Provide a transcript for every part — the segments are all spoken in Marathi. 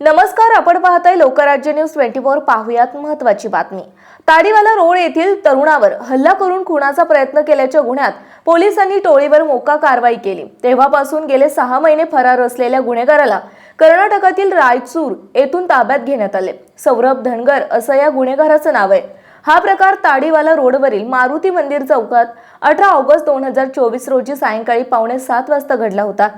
नमस्कार आपण पाहताय लोकराज्य न्यूज ट्वेंटी फोर. पाहूयात महत्वाची बातमी. ताडीवाला रोड येथील तरुणावर हल्ला करून खुनाचा प्रयत्न केल्याच्या गुन्ह्यात पोलिसांनी टोळीवर मोका कारवाई केली. तेव्हापासून गेले सहा महिने फरार असलेल्या गुन्हेगाराला कर्नाटकातील रायचूर येथून ताब्यात घेण्यात आले. सौरभ धनगर असं या गुन्हेगाराचं नाव आहे. हा प्रकार ताडीवाला रोडवरील मारुती मंदिर चौकात अठरा ऑगस्ट दोन हजार चोवीस रोजी सायंकाळी पावणे सात वाजता घडला होता.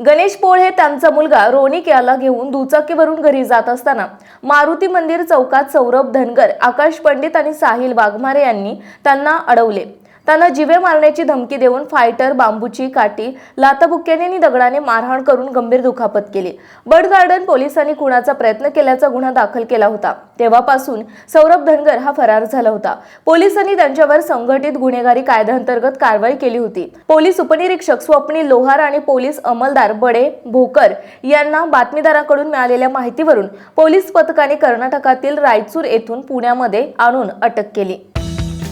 गणेश पोळ हे त्यांचा मुलगा रोनिक याला घेऊन दुचाकीवरून घरी जात असताना मारुती मंदिर चौकात सौरभ धनगर आकाश पंडित आणि साहिल वाघमारे यांनी त्यांना अडवले. त्यांना जिवे मारण्याची धमकी देऊन फायटर बांबूची काठी लाथाबुक्क्याने आणि दगडाने मारहाण करून गंभीर दुखापत केली. बर्ड गार्डन पोलिसांनी खुणाचा प्रयत्न केल्याचा गुन्हा दाखल केला होता. तेव्हापासून सौरभ धनगर हा फरार झाला होता. पोलिसांनी त्यांच्यावर संघटित गुन्हेगारी कायद्याअंतर्गत कारवाई केली होती. पोलीस उपनिरीक्षक स्वप्नील लोहार आणि पोलीस अंमलदार बडे भोकर यांना बातमीदारांकडून मिळालेल्या माहितीवरून पोलीस पथकाने कर्नाटकातील रायचूर येथून पुण्यामध्ये आणून अटक केली.